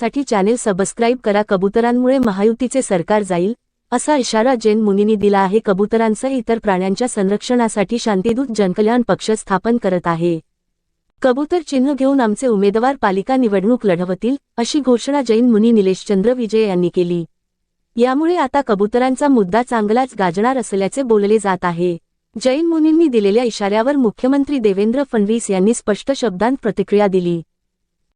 साठी channel subscribe करा. कबुतरांमुळे महायुतीचे सरकार जाईल असा इशारा जैन मुनींनी दिला आहे. कबुतरांसह इतर प्राण्यांच्या संरक्षणासाठी शांतीदूत जनकल्याण पक्ष स्थापन करत आहे. कबूतर चिन्ह घेऊन आमचे उमेदवार पालिका निवडणूक लढवतील अशी घोषणा जैन मुनी निलेशचंद्र विजय यांनी केली. यामुळे आता कबुतरांचा मुद्दा चांगलाच गाजणार असल्याचे बोलले जात आहे. जैन मुनींनी दिलेल्या इशाऱ्यावर मुख्यमंत्री देवेंद्र फडणवीस यांनी स्पष्ट शब्दांत प्रतिक्रिया दिली.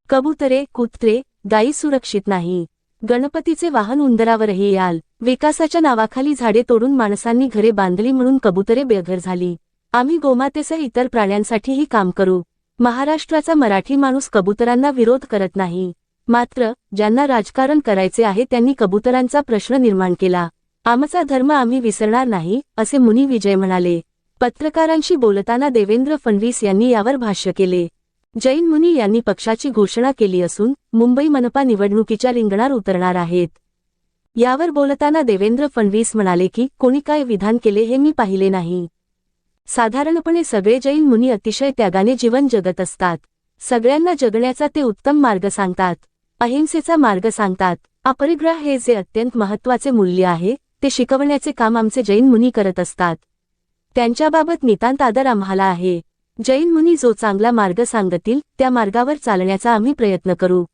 कबुतरे कुत्रे गायी सुरक्षित नाही. गणपतीचे वाहन उंदरावरही याल. विकासाच्या नावाखाली झाडे तोडून माणसांनी घरे बांधली म्हणून कबुतरे बेघर झाली. आम्ही गोमातेसह इतर प्राण्यांसाठीही काम करू. महाराष्ट्राचा मराठी माणूस कबुतरांना विरोध करत नाही. मात्र ज्यांना राजकारण करायचे आहे त्यांनी कबुतरांचा प्रश्न निर्माण केला. आमचा धर्म आम्ही विसरणार नाही असे मुनी विजय म्हणाले. पत्रकारांशी बोलताना देवेंद्र फडणवीस यांनी यावर भाष्य केले. जैन मुनी यांनी पक्षाची घोषणा केली असून मुंबई मनपा निवडणुकीच्या रिंगणार उतरणार आहेत. यावर बोलताना देवेंद्र फडणवीस म्हणाले की कोणी काय विधान केले हे मी पाहिले नाही. साधारणपणे सगळे जैन मुनी अतिशय त्यागाने जीवन जगत असतात. सगळ्यांना जगण्याचा ते उत्तम मार्ग सांगतात. अहिंसेचा मार्ग सांगतात. अपरिग्रह हे जे अत्यंत महत्त्वाचे मूल्य आहे ते शिकवण्याचे काम आमचे जैन मुनी करत असतात. त्यांच्याबाबत नितांत आदर आम्हाला आहे. जैन मुनी जो चांगला मार्ग सांगतील त्या मार्गावर चालण्याचा आम्ही प्रयत्न करू.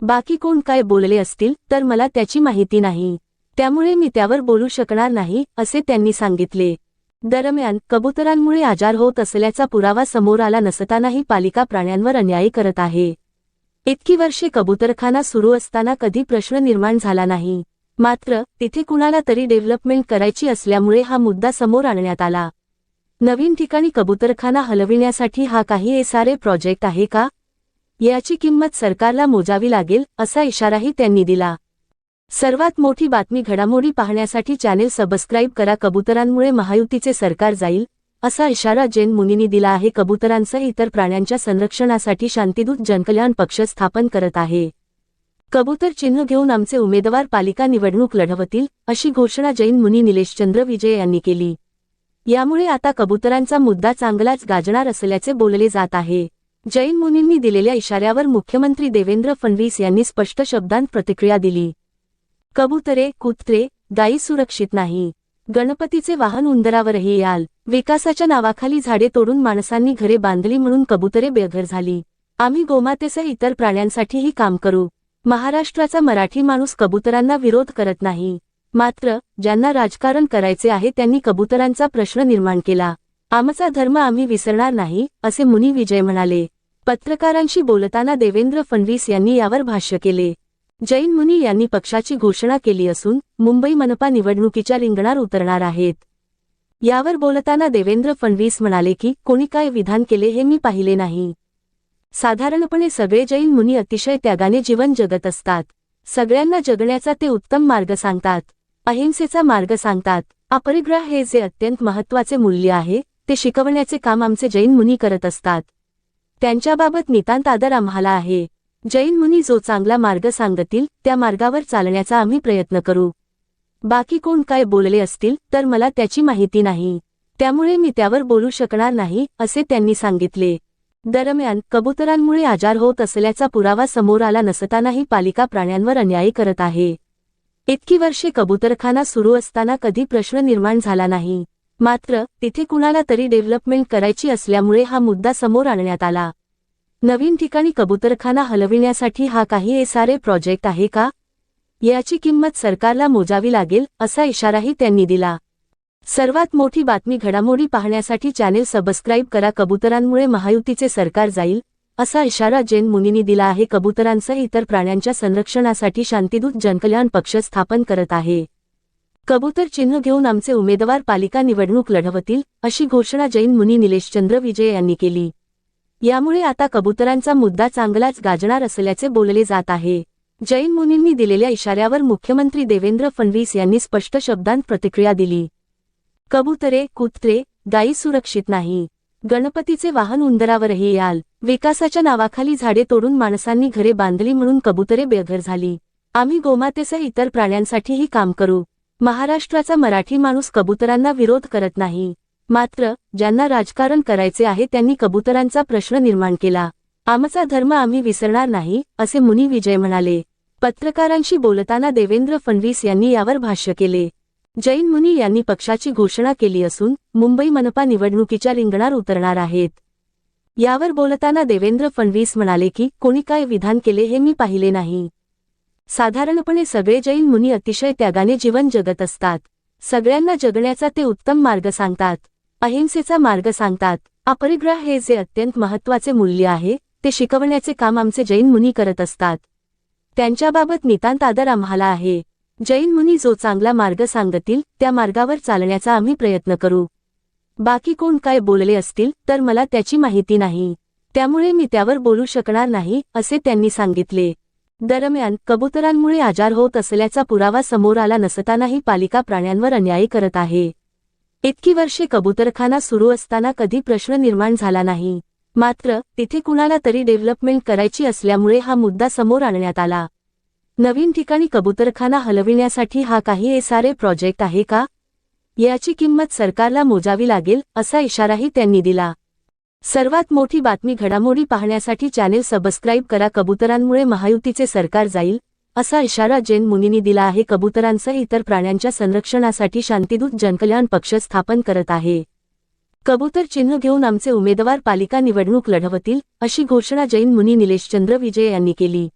बाकी कोण काय बोलले असतील तर मला त्याची माहिती नाही. त्यामुळे मी त्यावर बोलू शकणार नाही असे त्यांनी सांगितले. दरम्यान कबुतरांमुळे आजार होत असल्याचा पुरावा समोर आला नसतानाही पालिका प्राण्यांवर अन्याय करत आहे. इतकी वर्षे कबुतरखाना सुरू असताना कधी प्रश्न निर्माण झाला नाही. मात्र तिथे कुणाला तरी डेव्हलपमेंट करायची असल्यामुळे हा मुद्दा समोर आणण्यात आला. नवीन ठिकाणी कबुतरखाना हलविण्यासाठी हा काही एसआरए प्रोजेक्ट आहे का? याची किंमत सरकारला मोजावी लागेल असा इशाराही त्यांनी दिला. सर्वात मोठी बातमी घडामोडी पाहण्यासाठी चॅनेल सबस्क्राईब करा कबुतरांमुळे महायुतीचे सरकार जाईल असा इशारा जैन मुनींनी दिला आहे. कबूतरांसह इतर प्राण्यांच्या संरक्षणासाठी शांतीदूत जनकल्याण पक्ष स्थापन करत आहे. कबूतर चिन्ह घेऊन आमचे उमेदवार पालिका निवडणूक लढवतील अशी घोषणा जैन मुनी निलेशचंद्र विजय यांनी केली. यामुळे आता कबुतरांचा मुद्दा चांगलाच गाजणार असल्याचे बोलले जात आहे. जैन मुनींनी दिलेल्या इशाऱ्यावर मुख्यमंत्री देवेंद्र फडणवीस यांनी स्पष्ट शब्दांत प्रतिक्रिया दिली. कबुतरे कुत्रे गायी सुरक्षित नाही. गणपतीचे वाहन उंदरावरही याल. विकासाच्या नावाखाली झाडे तोडून माणसांनी घरे बांधली म्हणून कबुतरे बेघर झाली. आम्ही गोमातेसह इतर प्राण्यांसाठीही काम करू. महाराष्ट्राचा मराठी माणूस कबुतरांना विरोध करत नाही. मात्र ज्यांना राजकारण करायचे आहे त्यांनी कबुतरांचा प्रश्न निर्माण केला. आमचा धर्म आम्ही विसरणार नाही असे मुनी विजय म्हणाले. पत्रकारांशी बोलताना देवेंद्र फडणवीस यांनी यावर भाष्य केले. जैन मुनी यांनी पक्षाची घोषणा केली असून मुंबई मनपा निवडणुकीच्या रिंगणार उतरणार आहेत. यावर बोलताना देवेंद्र फडणवीस म्हणाले की कोणी काय विधान केले हे मी पाहिले नाही. साधारणपणे सगळे जैन मुनी अतिशय त्यागाने जीवन जगत असतात. सगळ्यांना जगण्याचा ते उत्तम मार्ग सांगतात. अहिंसेचा मार्ग सांगतात. अपरिग्रह हे जे अत्यंत महत्त्वाचे मूल्य आहे ते शिकवण्याचे काम आमचे जैन मुनी करत असतात. त्यांच्याबाबत नितांत आदर आम्हाला आहे. जैन मुनी जो चांगला मार्ग सांगतील त्या मार्गावर चालण्याचा आम्ही प्रयत्न करू. बाकी कोण काय बोलले असतील तर मला त्याची माहिती नाही. त्यामुळे मी त्यावर बोलू शकणार नाही असे त्यांनी सांगितले. दरम्यान कबुतरांमुळे आजार होत असल्याचा पुरावा समोर आला नसतानाही पालिका प्राण्यांवर अन्याय करत आहे. इतकी वर्षे कबुतरखाना सुरू असताना कधी प्रश्न निर्माण झाला नाही. मात्र तिथे कुणाला तरी डेव्हलपमेंट करायची असल्यामुळे हा मुद्दा समोर आणण्यात आला. नवीन ठिकाणी कबुतरखाना हलविण्यासाठी हा काही एसआरए प्रोजेक्ट आहे का? याची किंमत सरकारला मोजावी लागेल असा इशाराही त्यांनी दिला. सर्वात मोठी बातमी घडामोडी पाहण्यासाठी चॅनेल सबस्क्राईब करा कबुतरांमुळे महायुतीचे सरकार जाईल. असा इशारा जैन मुनींनी दिला आहे. कबुतरांसह इतर प्राण्यांच्या संरक्षणासाठी शांतिदूत जनकल्याण पक्ष स्थापन करत आहे. कबूतर चिन्ह घेऊन आमचे उमेदवार पालिका निवडणूक लढवतील अशी घोषणा जैन मुनी निलेशचंद्र विजय यांनी केली. यामुळे आता कबुतरांचा मुद्दा चांगलाच गाजणार असल्याचे बोलले जात आहे. जैन मुनींनी दिलेल्या इशाऱ्यावर मुख्यमंत्री देवेंद्र फडणवीस यांनी स्पष्ट शब्दांत प्रतिक्रिया दिली. कबुतरे कुत्रे गायी सुरक्षित नाही. गणपतीचे वाहन उंदरावरही याल. विकासाच्या नावाखाली झाडे तोडून माणसांनी घरे बांधली म्हणून कबुतरे बेघर झाली. आम्ही गोमातेसह इतर प्राण्यांसाठीही काम करू. महाराष्ट्राचा मराठी माणूस कबुतरांना विरोध करत नाही. मात्र ज्यांना राजकारण करायचे आहे त्यांनी कबुतरांचा प्रश्न निर्माण केला. आमचा धर्म आम्ही विसरणार नाही असे मुनी विजय म्हणाले. पत्रकारांशी बोलताना देवेंद्र फडणवीस यांनी यावर भाष्य केले. जैन मुनी यांनी पक्षाची घोषणा केली असून मुंबई मनपा निवडणुकीच्या रिंगणार उतरणार आहेत. यावर बोलताना देवेंद्र फडणवीस म्हणाले की कोणी काय विधान केले हे मी पाहिले नाही. साधारणपणे सगळे जैन मुनी अतिशय त्यागाने जीवन जगत असतात. सगळ्यांना जगण्याचा ते उत्तम मार्ग सांगतात. अहिंसेचा मार्ग सांगतात. अपरिग्रह हे जे अत्यंत महत्त्वाचे मूल्य आहे ते शिकवण्याचे काम आमचे जैन मुनी करत असतात. त्यांच्याबाबत नितांत आदर आम्हाला आहे. जैन मुनी जो चांगला मार्ग सांगतील त्या मार्गावर चालण्याचा आम्ही प्रयत्न करू. बाकी कोण काय बोलले असतील तर मला त्याची माहिती नाही. त्यामुळे मी त्यावर बोलू शकणार नाही असे त्यांनी सांगितले. दरम्यान कबुतरांमुळे आजार होत असल्याचा पुरावा समोर आला नसतानाही पालिका प्राण्यांवर अन्याय करत आहे. इतकी वर्षे कबुतरखाना सुरू असताना कधी प्रश्न निर्माण झाला नाही. मात्र तिथे कुणाला तरी डेव्हलपमेंट करायची असल्यामुळे हा मुद्दा समोर आणण्यात आला. नवीन ठिकाणी कबुतरखाना हलविण्यासाठी हा काही एसआरए प्रोजेक्ट आहे का? याची किंमत सरकारला मोजावी लागेल असा इशाराही त्यांनी दिला. सर्वात मोठी बातमी घडामोडी पाहण्यासाठी चॅनेल सबस्क्राईब करा कबुतरांमुळे महायुतीचे सरकार जाईल असा इशारा जैन मुनींनी दिला आहे. कबुतरांसह इतर प्राण्यांच्या संरक्षणासाठी शांतीदूत जनकल्याण पक्ष स्थापन करत आहे. कबूतर चिन्ह घेऊन आमचे उमेदवार पालिका निवडणूक लढवतील अशी घोषणा जैन मुनी निलेशचंद्र विजय यांनी केली.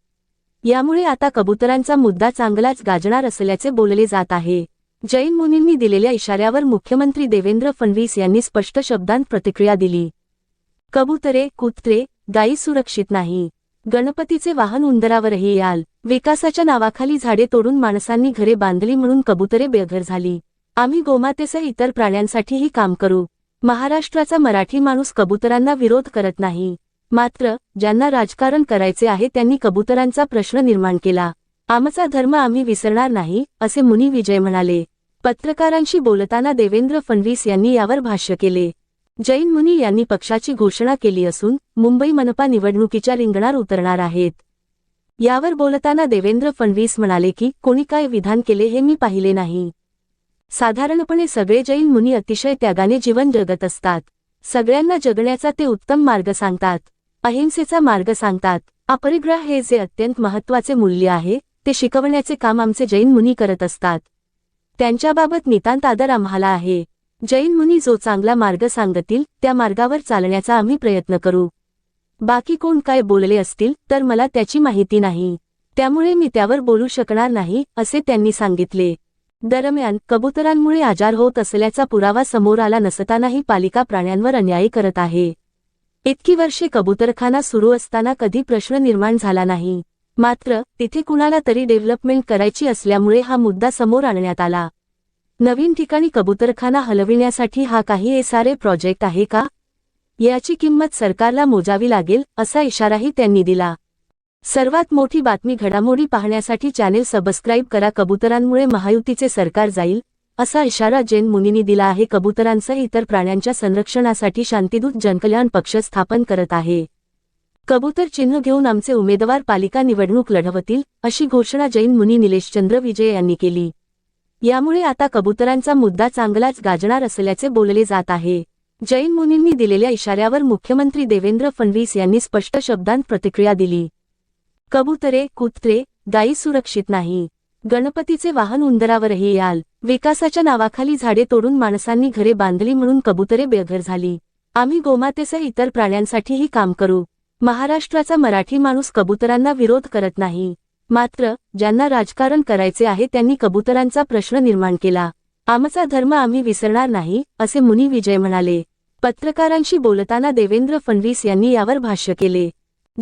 यामुळे आता कबुतरांचा मुद्दा चांगलाच गाजणार असल्याचे बोलले जात आहे. जैन मुनींनी दिलेल्या इशाऱ्यावर मुख्यमंत्री देवेंद्र फडणवीस यांनी स्पष्ट शब्दांत प्रतिक्रिया दिली. कबुतरे कुत्रे गायी सुरक्षित नाही. गणपतीचे वाहन उंदरावरही याल. विकासाच्या नावाखाली झाडे तोडून माणसांनी घरे बांधली म्हणून कबुतरे बेघर झाली. आम्ही गोमातेसह इतर प्राण्यांसाठीही काम करू. महाराष्ट्राचा मराठी माणूस कबुतरांना विरोध करत नाही. मात्र ज्यांना राजकारण करायचे आहे त्यांनी कबुतरांचा प्रश्न निर्माण केला. आमचा धर्म आम्ही विसरणार नाही असे मुनी विजय म्हणाले. पत्रकारांशी बोलताना देवेंद्र फडणवीस यांनी यावर भाष्य केले. जैन मुनी यांनी पक्षाची घोषणा केली असून मुंबई मनपा निवडणुकीच्या रिंगणार उतरणार आहेत. यावर बोलताना देवेंद्र फडणवीस म्हणाले की कोणी काय विधान केले हे मी पाहिले नाही. साधारणपणे सगळे जैन मुनी अतिशय त्यागाने जीवन जगत असतात. सगळ्यांना जगण्याचा ते उत्तम मार्ग सांगतात. अहिंसेचा मार्ग सांगतात. अपरिग्रह हे जे अत्यंत महत्त्वाचे मूल्य आहे ते शिकवण्याचे काम आमचे जैन मुनी करत असतात. त्यांच्याबाबत नितांत आदर आम्हाला आहे. जैन मुनी जो चांगला मार्ग सांगतील त्या मार्गावर चालण्याचा आम्ही प्रयत्न करू. बाकी कोण काय बोलले असतील तर मला त्याची माहिती नाही. त्यामुळे मी त्यावर बोलू शकणार नाही असे त्यांनी सांगितले. दरम्यान कबुतरांमुळे आजार होत असल्याचा पुरावा समोर आला नसतानाही पालिका प्राण्यांवर अन्याय करत आहे. इतकी वर्षे कबुतरखाना सुरू असताना कधी प्रश्न निर्माण झाला नाही. मात्र तिथे कुणाला तरी डेव्हलपमेंट करायची असल्यामुळे हा मुद्दा समोर आणण्यात आला. नवीन ठिकाणी कबुतरखाना हलविण्यासाठी हा काही एसआरए प्रोजेक्ट आहे का? याची किंमत सरकारला मोजावी लागेल असा इशाराही त्यांनी दिला. सर्वात मोठी बातमी घडामोडी पाहण्यासाठी चॅनेल सबस्क्राईब करा. कबुतरांमुळे महायुतीचे सरकार जाईल. असा इशारा जैन मुनींनी दिला आहे. कबुतरांसह इतर प्राण्यांच्या संरक्षणासाठी शांतिदूत जनकल्याण पक्ष स्थापन करत आहे. कबूतर चिन्ह घेऊन आमचे उमेदवार पालिका निवडणूक लढवतील अशी घोषणा जैन मुनी निलेशचंद्र विजय यांनी केली. यामुळे आता कबुतरांचा मुद्दा चांगलाच गाजणार असल्याचे बोलले जात आहे. जैन मुनींनी दिलेल्या इशाऱ्यावर मुख्यमंत्री देवेंद्र फडणवीस यांनी स्पष्ट शब्दांत प्रतिक्रिया दिली. कबुतरे कुत्रे गायी सुरक्षित नाही. गणपतीचे वाहन उंदरावरही याल. विकासाच्या नावाखाली झाडे तोडून माणसांनी घरे बांधली म्हणून कबुतरे बेघर झाली. आम्ही गोमातेसह इतर प्राण्यांसाठीही काम करू. महाराष्ट्राचा मराठी माणूस कबुतरांना विरोध करत नाही. मात्र ज्यांना राजकारण करायचे आहे त्यांनी कबुतरांचा प्रश्न निर्माण केला. आमचा धर्म आम्ही विसरणार नाही असे मुनी विजय म्हणाले. पत्रकारांशी बोलताना देवेंद्र फडणवीस यांनी यावर भाष्य केले.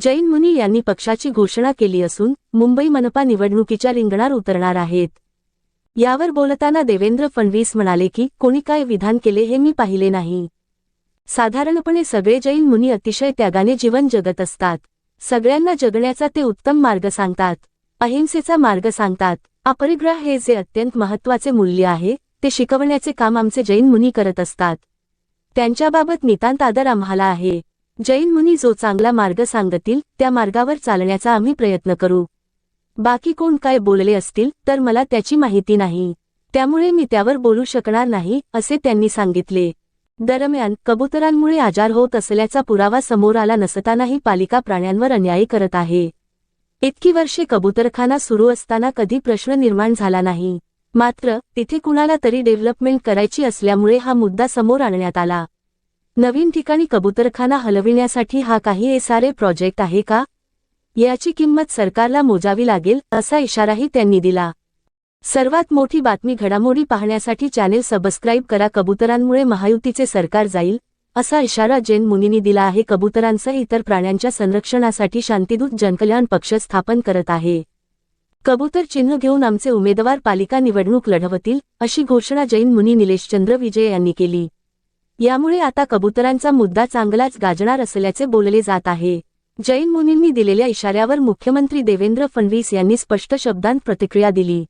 जैन मुनी यांनी पक्षाची घोषणा केली असून मुंबई मनपा निवडणुकीच्या रिंगणार उतरणार आहेत. यावर बोलताना देवेंद्र फडणवीस म्हणाले की कोणी काय विधान केले हे मी पाहिले नाही. साधारणपणे सगळे जैन मुनी अतिशय त्यागाने जीवन जगत असतात. सगळ्यांना जगण्याचा ते उत्तम मार्ग सांगतात. अहिंसेचा मार्ग सांगतात. अपरिग्रह हे जे अत्यंत महत्त्वाचे मूल्य आहे ते शिकवण्याचे काम आमचे जैन मुनी करत असतात. त्यांच्याबाबत नितांत आदर आम्हाला आहे. जैन मुनी जो चांगला मार्ग सांगतील त्या मार्गावर चालण्याचा आम्ही प्रयत्न करू. बाकी कोण काय बोलले असतील तर मला त्याची माहिती नाही. त्यामुळे मी त्यावर बोलू शकणार नाही असे त्यांनी सांगितले. दरम्यान कबुतरांमुळे आजार होत असल्याचा पुरावा समोर आला नसतानाही पालिका प्राण्यांवर अन्याय करत आहे. इतकी वर्षे कबुतरखाना सुरू असताना कधी प्रश्न निर्माण झाला नाही. मात्र तिथे कुणाला तरी डेव्हलपमेंट करायची असल्यामुळे हा मुद्दा समोर आणण्यात आला. नवीन ठिकाणी कबुतरखाना हलविण्यासाठी हा काही एसआरए प्रोजेक्ट आहे का? याची किंमत सरकारला मोजावी लागेल असा इशाराही त्यांनी दिला. सर्वात मोठी बातमी घडामोडी पाहण्यासाठी चॅनेल सबस्क्राईब करा कबुतरांमुळे महायुतीचे सरकार जाईल असा इशारा जैन मुनींनी दिला आहे. कबुतरांसह इतर प्राण्यांच्या संरक्षणासाठी शांतीदूत जनकल्याण पक्ष स्थापन करत आहे. कबूतर चिन्ह घेऊन आमचे उमेदवार पालिका निवडणूक लढवतील अशी घोषणा जैन मुनी निलेशचंद्र विजय यांनी केली. यामुळे आता कबुतरांचा मुद्दा चांगलाच गाजणार असल्याचे बोलले जात आहे. जैन मुनींनी दिलेल्या इशाऱ्यावर मुख्यमंत्री देवेंद्र फडणवीस यांनी स्पष्ट शब्दांत प्रतिक्रिया दिली.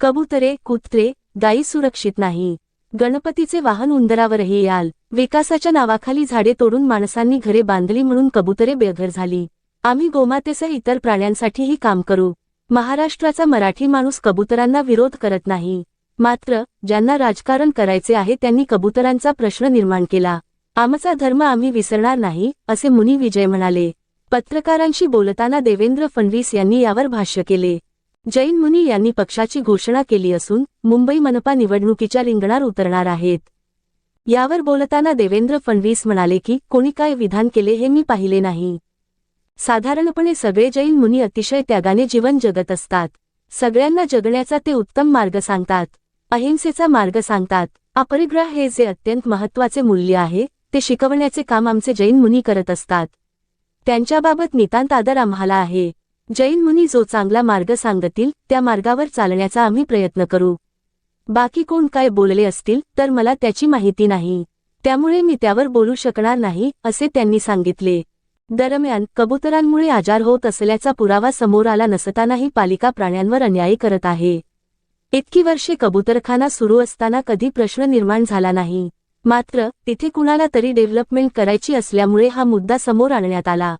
कबुतरे कुत्रे गायी सुरक्षित नाही. गणपतीचे वाहन उंदरावरही याल. विकासाच्या नावाखाली झाडे तोडून माणसांनी घरे बांधली म्हणून कबुतरे बेघर झाली. आम्ही गोमातेसह इतर प्राण्यांसाठीही काम करू. महाराष्ट्राचा मराठी माणूस कबुतरांना विरोध करत नाही. मात्र ज्यांना राजकारण करायचे आहे त्यांनी कबुतरांचा प्रश्न निर्माण केला. आमचा धर्म आम्ही विसरणार नाही असे मुनी विजय म्हणाले. पत्रकारांशी बोलताना देवेंद्र फडणवीस यांनी यावर भाष्य केले. जैन मुनी यांनी पक्षाची घोषणा केली असून मुंबई मनपा निवडणुकीच्या रिंगणार उतरणार आहेत. यावर बोलताना देवेंद्र फडणवीस म्हणाले की कोणी काय विधान केले हे मी पाहिले नाही. साधारणपणे सगळे जैन मुनी अतिशय त्यागाने जीवन जगत असतात. सगळ्यांना जगण्याचा ते उत्तम मार्ग सांगतात. अहिंसेचा मार्ग सांगतात. अपरिग्रह हे जे अत्यंत महत्त्वाचे मूल्य आहे ते शिकवण्याचे काम आमचे जैन मुनी करत असतात. त्यांच्याबाबत नितांत आदर आम्हाला आहे. जैन मुनी जो चांगला मार्ग सांगतील त्या मार्गावर चालण्याचा आम्ही प्रयत्न करू. बाकी कोण काय बोलले असतील तर मला त्याची माहिती नाही. त्यामुळे मी त्यावर बोलू शकणार नाही असे त्यांनी सांगितले. दरम्यान कबुतरांमुळे आजार होत असल्याचा पुरावा समोर आला नसतानाही पालिका प्राण्यांवर अन्याय करत आहे. इतकी वर्षे कबुतरखाना सुरू असताना कधी प्रश्न निर्माण झाला नाही. मात्र तिथे कुणाला तरी डेव्हलपमेंट करायची असल्यामुळे हा मुद्दा समोर आणण्यात आला.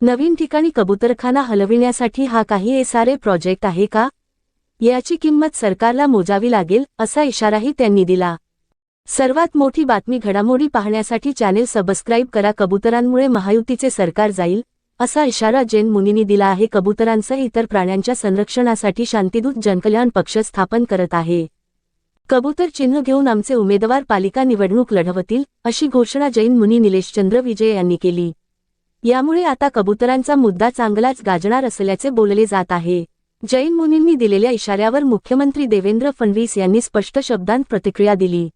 नवीन ठिकाणी कबुतरखाना हलविण्यासाठी हा काही एसआरए प्रोजेक्ट आहे का? याची किंमत सरकारला मोजावी लागेल असा इशाराही त्यांनी दिला. सर्वात मोठी बातमी घडामोडी पाहण्यासाठी चॅनेल सबस्क्राईब करा कबुतरांमुळे महायुतीचे सरकार जाईल असा इशारा जैन मुनींनी दिला आहे. कबूतरांसह इतर प्राण्यांच्या संरक्षणासाठी शांतिदूत जनकल्याण पक्ष स्थापन करत आहे. कबूतर चिन्ह घेऊन आमचे उमेदवार पालिका निवडणूक लढवतील अशी घोषणा जैन मुनी निलेशचंद्र विजय यांनी केली. यामुळे आता कबुतरांचा मुद्दा चांगलाच गाजणार असल्याचे बोलले जात आहे. जैन मुनींनी दिलेल्या इशाऱ्यावर मुख्यमंत्री देवेंद्र फडणवीस यांनी स्पष्ट शब्दांत प्रतिक्रिया दिली.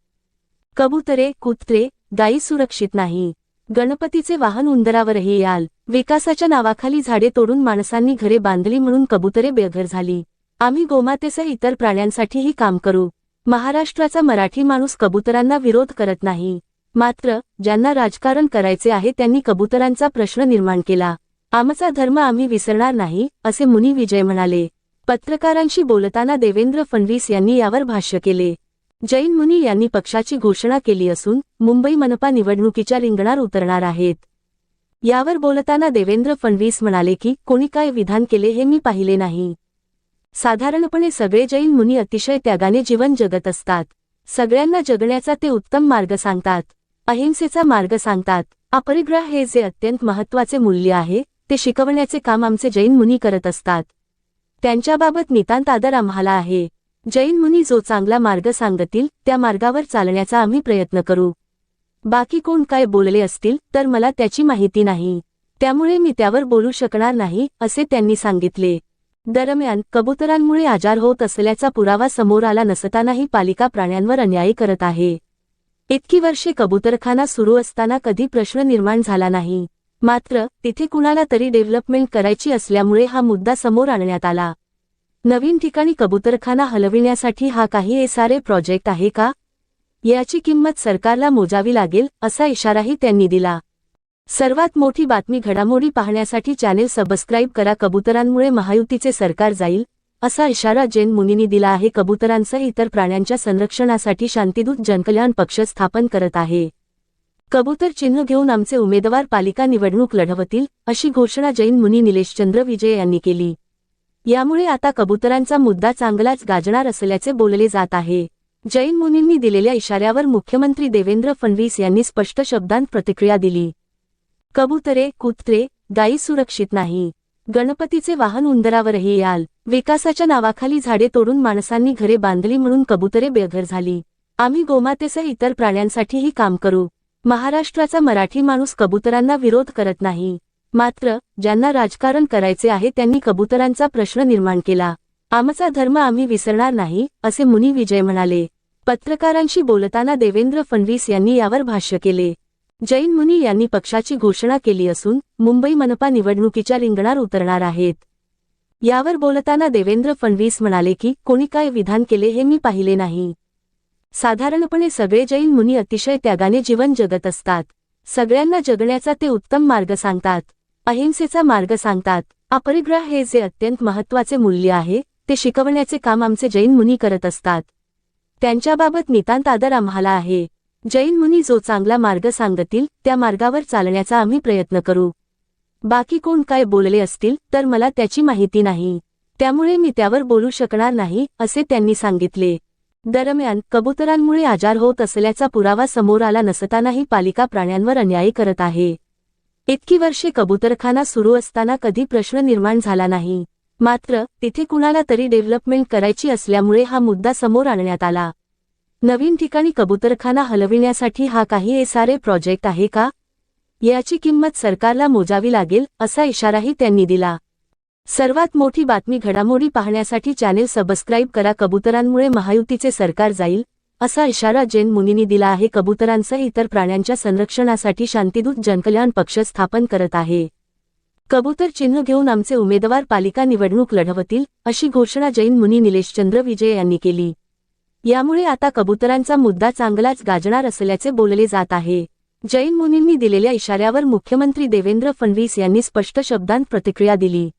कबुतरे कुत्रे गायी सुरक्षित नाही. गणपतीचे वाहन उंदरावरही याल. विकासाच्या नावाखाली झाडे तोडून माणसांनी घरे बांधली म्हणून कबुतरे बेघर झाली. आम्ही गोमातेसह इतर प्राण्यांसाठीही काम करू. महाराष्ट्राचा मराठी माणूस कबुतरांना विरोध करत नाही. मात्र ज्यांना राजकारण करायचे आहे त्यांनी कबुतरांचा प्रश्न निर्माण केला. आमचा धर्म आम्ही विसरणार नाही असे मुनी विजय म्हणाले. पत्रकारांशी बोलताना देवेंद्र फडणवीस यांनी यावर भाष्य केले. जैन मुनी यांनी पक्षाची घोषणा केली असून मुंबई मनपा निवडणुकीच्या रिंगणार उतरणार आहेत. यावर बोलताना देवेंद्र फडणवीस म्हणाले की कोणी काय विधान केले हे मी पाहिले नाही. साधारणपणे सगळे जैन मुनी अतिशय त्यागाने जीवन जगत असतात. सगळ्यांना जगण्याचा ते उत्तम मार्ग सांगतात. अहिंसेचा मार्ग सांगतात. अपरिग्रह हे जे अत्यंत महत्त्वाचे मूल्य आहे ते शिकवण्याचे काम आमचे जैन मुनी करत असतात. त्यांच्याबाबत नितांत आदर आम्हाला आहे. जैन मुनी जो चांगला मार्ग सांगतील त्या मार्गावर चालण्याचा आम्ही प्रयत्न करू. बाकी कोण काय बोलले असतील तर मला त्याची माहिती नाही. त्यामुळे मी त्यावर बोलू शकणार नाही असे त्यांनी सांगितले. दरम्यान कबुतरांमुळे आजार होत असल्याचा पुरावा समोर आला नसतानाही पालिका प्राण्यांवर अन्याय करत आहे. इतकी वर्षे कबुतरखाना सुरू असताना कधी प्रश्न निर्माण झाला नाही. मात्र तिथे कुणाला तरी डेव्हलपमेंट करायची असल्यामुळे हा मुद्दा समोर आणण्यात आला. नवीन ठिकाणी कबुतरखाना हलविण्यासाठी हा काही एसआरए प्रोजेक्ट आहे का? याची किंमत सरकारला मोजावी लागेल असा इशाराही त्यांनी दिला. सर्वात मोठी बातमी घडामोडी पाहण्यासाठी चॅनेल सबस्क्राईब करा. कबुतरांमुळे महायुतीचे सरकार जाईल असा इशारा जैन मुनींनी दिला आहे. कबुतरांसह इतर प्राण्यांच्या संरक्षणासाठी शांतिदूत जनकल्याण पक्ष स्थापन करत आहे. कबूतर चिन्ह घेऊन आमचे उमेदवार पालिका निवडणूक लढवतील अशी घोषणा जैन मुनी निलेशचंद्र विजय यांनी केली. यामुळे आता कबुतरांचा मुद्दा चांगलाच गाजणार असल्याचे बोलले जात आहे. जैन मुनींनी दिलेल्या इशाऱ्यावर मुख्यमंत्री देवेंद्र फडणवीस यांनी स्पष्ट शब्दांत प्रतिक्रिया दिली. कबुतरे कुत्रे गायी सुरक्षित नाही. गणपतीचे वाहन उंदरावरही याल. विकासाच्या नावाखाली झाडे तोडून माणसांनी घरे बांधली म्हणून कबुतरे बेघर झाली. आम्ही गोमातेसह इतर प्राण्यांसाठीही काम करू. महाराष्ट्राचा मराठी माणूस कबुतरांना विरोध करत नाही. मात्र ज्यांना राजकारण करायचे आहे त्यांनी कबुतरांचा प्रश्न निर्माण केला. आमचा धर्म आम्ही विसरणार नाही असे मुनी विजय म्हणाले. पत्रकारांशी बोलताना देवेंद्र फडणवीस यांनी यावर भाष्य केले. जैन मुनी यांनी पक्षाची घोषणा केली असून मुंबई मनपा निवडणुकीच्या रिंगणार उतरणार आहेत. यावर बोलताना देवेंद्र फडणवीस म्हणाले की कोणी काय विधान केले हे मी पाहिले नाही. साधारणपणे सगळे जैन मुनी अतिशय त्यागाने जीवन जगत असतात. सगळ्यांना जगण्याचा ते उत्तम मार्ग सांगतात. अहिंसेचा मार्ग सांगतात. अपरिग्रह हे जे अत्यंत महत्त्वाचे मूल्य आहे ते शिकवण्याचे काम आमचे जैन मुनी करत असतात. त्यांच्याबाबत नितांत आदर आम्हाला आहे. जैन मुनी जो चांगला मार्ग सांगतील त्या मार्गावर चालण्याचा आम्ही प्रयत्न करू. बाकी कोण काय बोलले असतील तर मला त्याची माहिती नाही. त्यामुळे मी त्यावर बोलू शकणार नाही असे त्यांनी सांगितले. दरम्यान कबुतरांमुळे आजार होत असल्याचा पुरावा समोर आला नसतानाही पालिका प्राण्यांवर अन्याय करत आहे. इतकी वर्षे कबुतरखाना सुरू असताना कधी प्रश्न निर्माण झाला नाही. मात्र तिथे कुणाला तरी डेव्हलपमेंट करायची असल्यामुळे हा मुद्दा समोर आणण्यात आला. नवीन ठिकाणी कबुतरखाना हलविण्यासाठी हा काही एसआरए प्रोजेक्ट आहे का? याची किंमत सरकारला मोजावी लागेल असा इशाराही त्यांनी दिला. सर्वात मोठी बातमी घडामोडी पाहण्यासाठी चॅनेल सबस्क्राईब करा कबुतरांमुळे महायुतीचे सरकार जाईल असा इशारा जैन मुनींनी दिला आहे. कबूतरांसह इतर प्राण्यांच्या संरक्षणासाठी शांतीदूत जनकल्याण पक्ष स्थापन करत आहे. कबूतर चिन्ह घेऊन आमचे उमेदवार पालिका निवडणूक लढवतील अशी घोषणा जैन मुनी निलेशचंद्र विजय यांनी केली. यामुळे आता कबुतरांचा मुद्दा चांगलाच गाजणार असल्याचे बोलले जात आहे. जैन मुनींनी दिलेल्या इशाऱ्यावर मुख्यमंत्री देवेंद्र फडणवीस यांनी स्पष्ट शब्दांत प्रतिक्रिया दिली.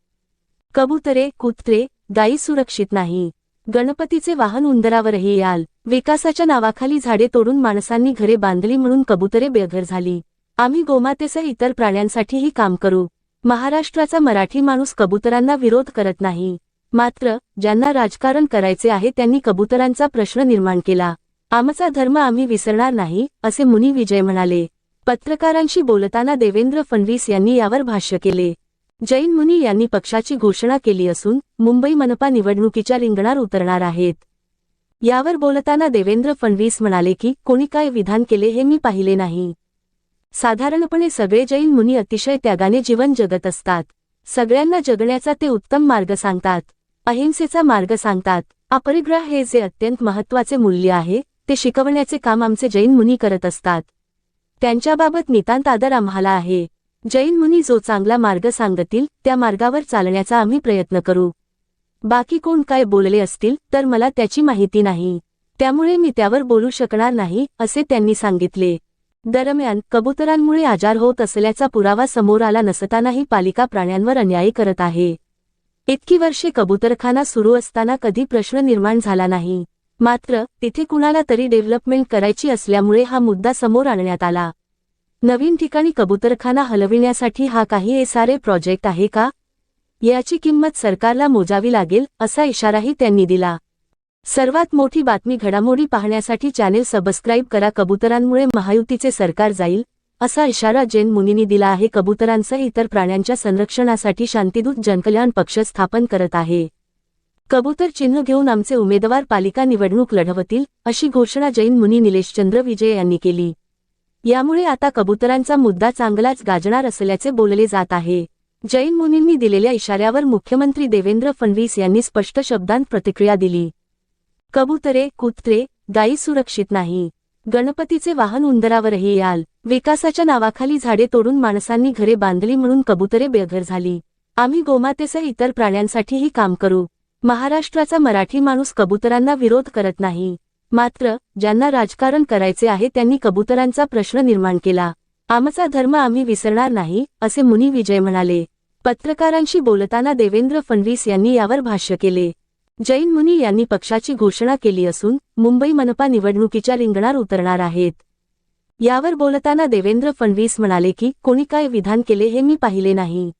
कबुतरे कुत्रे गायी सुरक्षित नाही. गणपतीचे वाहन उंदरावरही याल. विकासाच्या नावाखाली झाडे तोडून माणसांनी घरे बांधली म्हणून कबुतरे बेघर झाली. आम्ही गोमातेसह इतर प्राण्यांसाठीही काम करू. महाराष्ट्राचा मराठी माणूस कबुतरांना विरोध करत नाही. मात्र ज्यांना राजकारण करायचे आहे त्यांनी कबुतरांचा प्रश्न निर्माण केला. आमचा धर्म आम्ही विसरणार नाही असे मुनी विजय म्हणाले. पत्रकारांशी बोलताना देवेंद्र फडणवीस यांनी यावर भाष्य केले. जैन मुनी यांनी पक्षाची घोषणा केली असून मुंबई मनपा निवडणुकीच्या रिंगणार उतरणार आहेत. यावर बोलताना देवेंद्र फडणवीस म्हणाले की कोणी काय विधान केले हे मी पाहिले नाही. साधारणपणे सगळे जैन मुनी अतिशय त्यागाने जीवन जगत असतात. सगळ्यांना जगण्याचा ते उत्तम मार्ग सांगतात. अहिंसेचा मार्ग सांगतात. अपरिग्रह हे जे अत्यंत महत्त्वाचे मूल्य आहे ते शिकवण्याचे काम आमचे जैन मुनी करत असतात. त्यांच्याबाबत नितांत आदर आम्हाला आहे. जैन मुनी जो चांगला मार्ग सांगतील त्या मार्गावर चालण्याचा आम्ही प्रयत्न करू. बाकी कोण काय बोलले असतील तर मला त्याची माहिती नाही. त्यामुळे मी त्यावर बोलू शकणार नाही असे त्यांनी सांगितले. दरम्यान कबुतरांमुळे आजार होत असल्याचा पुरावा समोर आला नसतानाही पालिका प्राण्यांवर अन्याय करत आहे. इतकी वर्षे कबुतरखाना सुरू असताना कधी प्रश्न निर्माण झाला नाही. मात्र तिथे कुणाला तरी डेव्हलपमेंट करायची असल्यामुळे हा मुद्दा समोर आणण्यात आला. नवीन ठिकाणी कबुतरखाना हलविण्यासाठी हा काही एसआरए प्रोजेक्ट आहे का? याची किंमत सरकारला मोजावी लागेल असा इशाराही त्यांनी दिला. सर्वात मोठी बातमी घडामोडी पाहण्यासाठी चॅनेल सबस्क्राईब करा. कबुतरांमुळे महायुतीचे सरकार जाईल. असा इशारा जैन मुनींनी दिला आहे. कबुतरांसह इतर प्राण्यांच्या संरक्षणासाठी शांतिदूत जनकल्याण पक्ष स्थापन करत आहे. कबूतर चिन्ह घेऊन आमचे उमेदवार पालिका निवडणूक लढवतील अशी घोषणा जैन मुनी निलेशचंद्र विजय यांनी केली. यामुळे आता कबुतरांचा मुद्दा चांगलाच गाजणार असल्याचे बोलले जात आहे. जैन मुनींनी दिलेल्या इशाऱ्यावर मुख्यमंत्री देवेंद्र फडणवीस यांनी स्पष्ट शब्दांत प्रतिक्रिया दिली. कबुतरे कुत्रे गायी सुरक्षित नाही. गणपतीचे वाहन उंदरावरही याल. विकासाच्या नावाखाली झाडे तोडून माणसांनी घरे बांधली म्हणून कबुतरे बेघर झाली. आम्ही गोमातेसह इतर प्राण्यांसाठीही काम करू. महाराष्ट्राचा मराठी माणूस कबुतरांना विरोध करत नाही. मात्र ज्यांना राजकारण करायचे आहे त्यांनी कबुतरांचा प्रश्न निर्माण केला. आमचा धर्म आम्ही विसरणार नाही असे मुनी विजय म्हणाले. पत्रकारांशी बोलताना देवेंद्र फडणवीस यांनी यावर भाष्य केले. जैन मुनी यांनी पक्षाची घोषणा केली असून मुंबई मनपा निवडणुकीच्या रिंगणार उतरणार आहेत. यावर बोलताना देवेंद्र फडणवीस म्हणाले की कोणी काय विधान केले हे मी पाहिले नाही.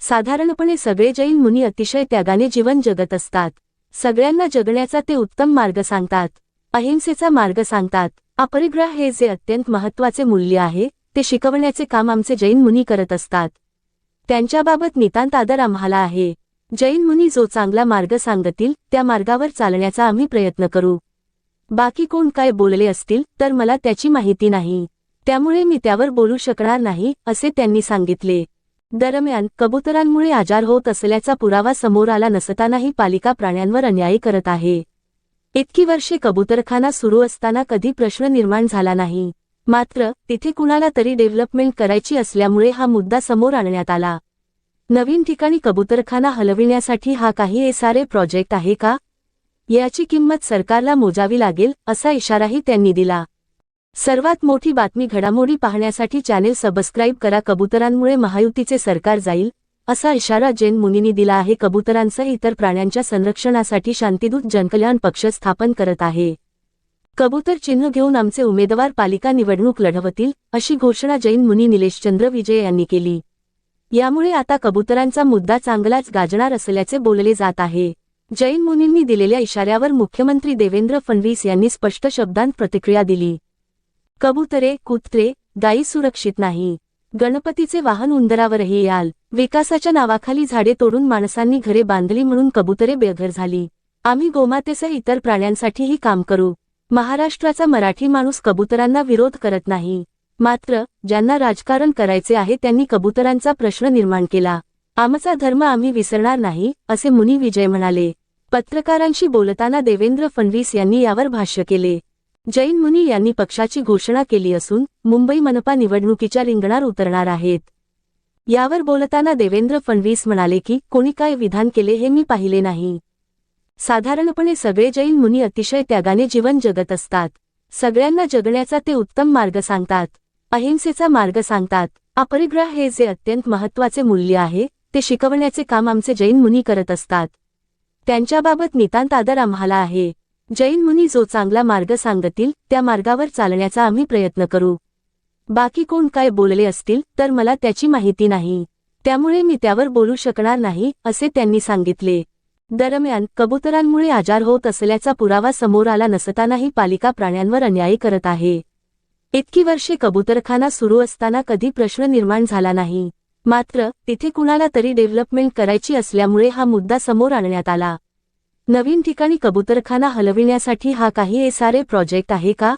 साधारणपणे सगळे जैन मुनी अतिशय त्यागाने जीवन जगत असतात. सगळ्यांना जगण्याचा ते उत्तम मार्ग सांगतात. अहिंसेचा मार्ग सांगतात. अपरिग्रह हे जे अत्यंत महत्त्वाचे मूल्य आहे ते शिकवण्याचे काम आमचे जैन मुनी करत असतात. त्यांच्याबाबत नितांत आदर आम्हाला आहे. जैन मुनी जो चांगला मार्ग सांगतील त्या मार्गावर चालण्याचा आम्ही प्रयत्न करू. बाकी कोण काय बोलले असतील तर मला त्याची माहिती नाही. त्यामुळे मी त्यावर बोलू शकणार नाही असे त्यांनी सांगितले. दरम्यान कबुतरांमुळे आजार होत असल्याचा पुरावा समोर आला नसतानाही पालिका प्राण्यांवर अन्याय करत आहे. इतकी वर्षे कबुतरखाना सुरू असताना कधी प्रश्न निर्माण झाला नाही. मात्र तिथे कुणाला तरी डेव्हलपमेंट करायची असल्यामुळे हा मुद्दा समोर आणण्यात आला. नवीन ठिकाणी कबुतरखाना हलविण्यासाठी हा काही एसआरए प्रोजेक्ट आहे का? याची किंमत सरकारला मोजावी लागेल असा इशाराही त्यांनी दिला. सर्वात मोठी बातमी घडामोडी पाहण्यासाठी चॅनेल सबस्क्राईब करा कबुतरांमुळे महायुतीचे सरकार जाईल असा इशारा जैन मुनींनी दिला आहे. कबुतरांसह इतर प्राण्यांच्या संरक्षणासाठी शांतीदूत जनकल्याण पक्ष स्थापन करत आहे. कबूतर चिन्ह घेऊन आमचे उमेदवार पालिका निवडणूक लढवतील अशी घोषणा जैन मुनी निलेशचंद्र विजय यांनी केली. यामुळे आता कबुतरांचा मुद्दा चांगलाच गाजणार असल्याचे बोलले जात आहे. जैन मुनींनी दिलेल्या इशाऱ्यावर मुख्यमंत्री देवेंद्र फडणवीस यांनी स्पष्ट शब्दांत प्रतिक्रिया दिली. कबुतरे कुत्रे गायी सुरक्षित नाही. गणपतीचे वाहन उंदरावरही याल. विकासाच्या नावाखाली झाडे तोडून माणसांनी घरे बांधली म्हणून कबुतरे बेघर झाली. आम्ही गोमातेसह इतर प्राण्यांसाठीही काम करू. महाराष्ट्राचा मराठी माणूस कबुतरांना विरोध करत नाही. मात्र ज्यांना राजकारण करायचे आहे त्यांनी कबुतरांचा प्रश्न निर्माण केला. आमचा धर्म आम्ही विसरणार नाही असे मुनी विजय म्हणाले. पत्रकारांशी बोलताना देवेंद्र फडणवीस यांनी यावर भाष्य केले. जैन मुनी यांनी पक्षाची घोषणा केली असून मुंबई मनपा निवडणुकीच्या रिंगणार उतरणार आहेत. यावर बोलताना देवेंद्र फडणवीस म्हणाले की कोणी काय विधान केले हे मी पाहिले नाही. साधारणपणे सगळे जैन मुनी अतिशय त्यागाने जीवन जगत असतात. सगळ्यांना जगण्याचा ते उत्तम मार्ग सांगतात. अहिंसेचा मार्ग सांगतात. अपरिग्रह हे जे अत्यंत महत्त्वाचे मूल्य आहे ते शिकवण्याचे काम आमचे जैन मुनी करत असतात. त्यांच्याबाबत नितांत आदर आम्हाला आहे. जैन मुनी जो चांगला मार्ग सांगतील त्या मार्गावर चालण्याचा आम्ही प्रयत्न करू. बाकी कोण काय बोलले असतील तर मला त्याची माहिती नाही. त्यामुळे मी त्यावर बोलू शकणार नाही असे त्यांनी सांगितले. दरम्यान कबुतरांमुळे आजार होत असल्याचा पुरावा समोर आला नसतानाही पालिका प्राण्यांवर अन्याय करत आहे. इतकी वर्षे कबुतरखाना सुरू असताना कधी प्रश्न निर्माण झाला नाही. मात्र तिथे कुणाला तरी डेव्हलपमेंट करायची असल्यामुळे हा मुद्दा समोर आणण्यात आला. नवीन ठिकाणी कबुतरखाना हलविण्यासाठी हा काही एसआरए प्रोजेक्ट आहे का?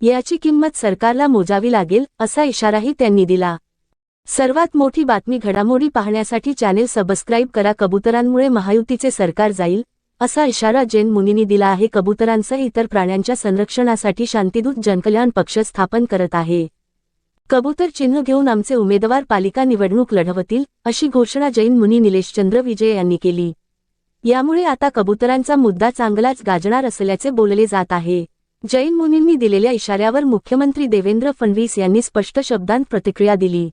याची किंमत सरकारला मोजावी लागेल असा इशाराही त्यांनी दिला. सर्वात मोठी बातमी घडामोडी पाहण्यासाठी चॅनेल सबस्क्राईब करा. कबुतरांमुळे महायुतीचे सरकार जाईल. असा इशारा जैन मुनींनी दिला आहे. कबुतरांसह इतर प्राण्यांच्या संरक्षणासाठी शांतिदूत जनकल्याण पक्ष स्थापन करत आहे. कबूतर चिन्ह घेऊन आमचे उमेदवार पालिका निवडणूक लढवतील अशी घोषणा जैन मुनी निलेशचंद्र विजय यांनी केली. यामुळे आता कबुतरांचा मुद्दा चांगलाच गाजणार असल्याचे बोलले जात आहे. जैन मुनींनी दिलेल्या इशाऱ्यावर मुख्यमंत्री देवेंद्र फडणवीस यांनी स्पष्ट शब्दांत प्रतिक्रिया दिली.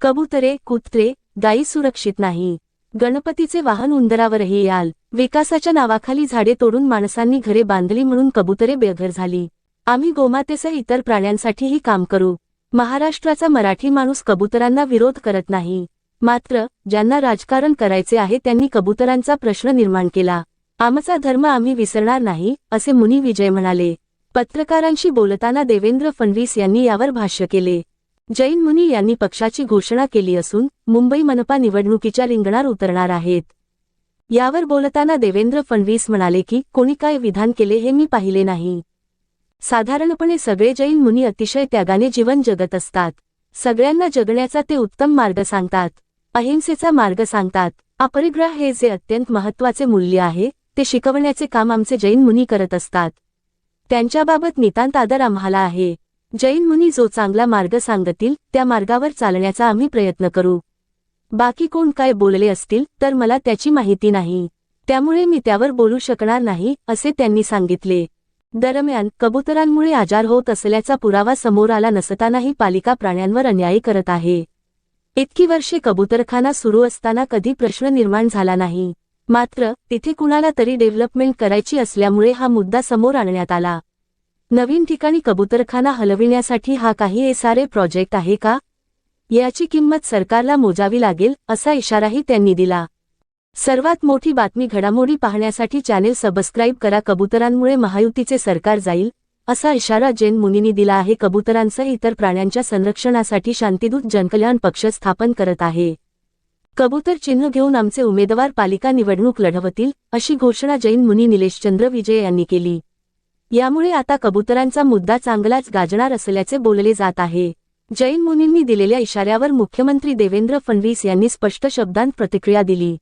कबुतरे कुत्रे गायी सुरक्षित नाही. गणपतीचे वाहन उंदरावरही याल. विकासाच्या नावाखाली झाडे तोडून माणसांनी घरे बांधली म्हणून कबुतरे बेघर झाली. आम्ही गोमातेसह इतर प्राण्यांसाठीही काम करू. महाराष्ट्राचा मराठी माणूस कबुतरांना विरोध करत नाही. मात्र ज्यांना राजकारण करायचे आहे त्यांनी कबुतरांचा प्रश्न निर्माण केला. आमचा धर्म आम्ही विसरणार नाही असे मुनी विजय म्हणाले. पत्रकारांशी बोलताना देवेंद्र फडणवीस यांनी यावर भाष्य केले. जैन मुनी यांनी पक्षाची घोषणा केली असून मुंबई मनपा निवडणुकीच्या रिंगणार उतरणार आहेत. यावर बोलताना देवेंद्र फडणवीस म्हणाले की कोणी काय विधान केले हे मी पाहिले नाही. साधारणपणे सगळे जैन मुनी अतिशय त्यागाने जीवन जगत असतात. सगळ्यांना जगण्याचा ते उत्तम मार्ग सांगतात. अहिंसेचा मार्ग सांगतात. अपरिग्रह हे जे अत्यंत महत्त्वाचे मूल्य आहे ते शिकवण्याचे काम आमचे जैन मुनी करत असतात. त्यांच्याबाबत नितांत आदर आम्हाला आहे. जैन मुनी जो चांगला मार्ग सांगतील त्या मार्गावर चालण्याचा आम्ही प्रयत्न करू. बाकी कोण काय बोलले असतील तर मला त्याची माहिती नाही. त्यामुळे मी त्यावर बोलू शकणार नाही असे त्यांनी सांगितले. दरम्यान कबुतरांमुळे आजार होत असल्याचा पुरावा समोर आला नसतानाही पालिका प्राण्यांवर अन्याय करत आहे. इतकी वर्षे कबुतरखाना सुरू असताना कधी प्रश्न निर्माण झाला नाही. मात्र तिथे कुणाला तरी डेव्हलपमेंट करायची असल्यामुळे हा मुद्दा समोर आणण्यात आला. नवीन ठिकाणी कबुतरखाना हलविण्यासाठी हा काही एसआरए प्रोजेक्ट आहे का? याची किंमत सरकारला मोजावी लागेल असा इशाराही त्यांनी दिला. सर्वात मोठी बातमी घडामोडी पाहण्यासाठी चॅनेल सबस्क्राईब करा कबुतरांमुळे महायुतीचे सरकार जाईल असा इशारा जैन मुनींनी दिला आहे. कबुतरांसह इतर प्राण्यांच्या संरक्षणासाठी शांतीदूत जनकल्याण पक्ष स्थापन करत आहे. कबूतर चिन्ह घेऊन आमचे उमेदवार पालिका निवडणूक लढवतील अशी घोषणा जैन मुनी निलेशचंद्र विजय यांनी केली. यामुळे आता कबुतरांचा मुद्दा चांगलाच गाजणार असल्याचे बोलले जात आहे. जैन मुनींनी दिलेल्या इशाऱ्यावर मुख्यमंत्री देवेंद्र फडणवीस यांनी स्पष्ट शब्दांत प्रतिक्रिया दिली.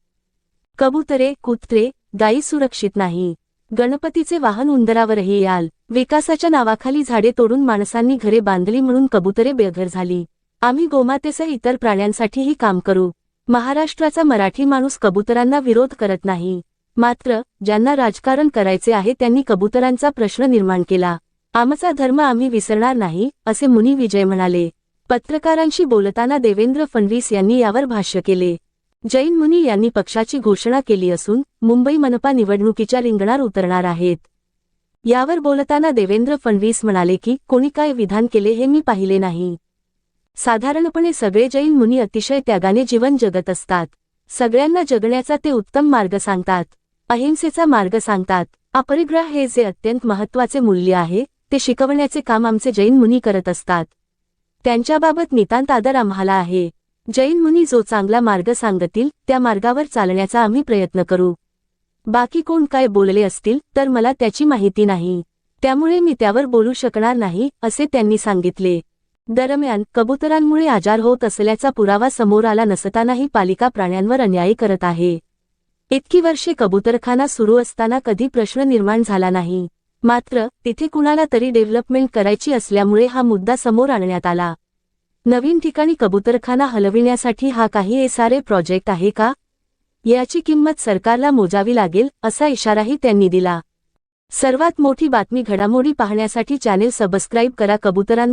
कबुतरे कुत्रे गायी सुरक्षित नाही. गणपतीचे वाहन उंदरावरही याल. विकासाच्या नावाखाली झाडे तोडून माणसांनी घरे बांधली म्हणून कबुतरे बेघर झाली. आम्ही गोमातेसह इतर प्राण्यांसाठीही काम करू. महाराष्ट्राचा मराठी माणूस कबुतरांना विरोध करत नाही. मात्र ज्यांना राजकारण करायचे आहे त्यांनी कबुतरांचा प्रश्न निर्माण केला. आमचा धर्म आम्ही विसरणार नाही असे मुनी विजय म्हणाले. पत्रकारांशी बोलताना देवेंद्र फडणवीस यांनी यावर भाष्य केले. जैन मुनी यांनी पक्षाची घोषणा केली असून मुंबई मनपा निवडणुकीच्या रिंगणार उतरणार आहेत. यावर बोलताना देवेंद्र फडणवीस म्हणाले की कोणी काय विधान केले हे मी पाहिले नाही. साधारणपणे सगळे जैन मुनी अतिशय त्यागाने जीवन जगत असतात. सगळ्यांना जगण्याचा ते उत्तम मार्ग सांगतात. अहिंसेचा मार्ग सांगतात. अपरिग्रह हे जे अत्यंत महत्त्वाचे मूल्य आहे ते शिकवण्याचे काम आमचे जैन मुनी करत असतात. त्यांच्याबाबत नितांत आदर आम्हाला आहे. जैन मुनी जो चांगला मार्ग सांगतील त्या मार्गावर चालण्याचा आम्ही प्रयत्न करू. बाकी कोण काय बोलले असतील तर मला त्याची माहिती नाही. त्यामुळे मी त्यावर बोलू शकणार नाही असे त्यांनी सांगितले. दरम्यान कबुतरांमुळे आजार होत असल्याचा पुरावा समोर आला नसतानाही पालिका प्राण्यांवर अन्याय करत आहे. इतकी वर्षे कबुतरखाना सुरू असताना कधी प्रश्न निर्माण झाला नाही. मात्र तिथे कुणाला तरी डेव्हलपमेंट करायची असल्यामुळे हा मुद्दा समोर आणण्यात आला. नवीन ठिकाणी कबुतरखाना हलविण्यासाठी हा काही एसआरए प्रोजेक्ट आहे का? याची किंमत सरकारला मोजावी लागेल असा इशाराही त्यांनी दिला. सर्वात मोठी बातमी घडामोडी पाहण्यासाठी चॅनेल सबस्क्राईब करा कबुतरां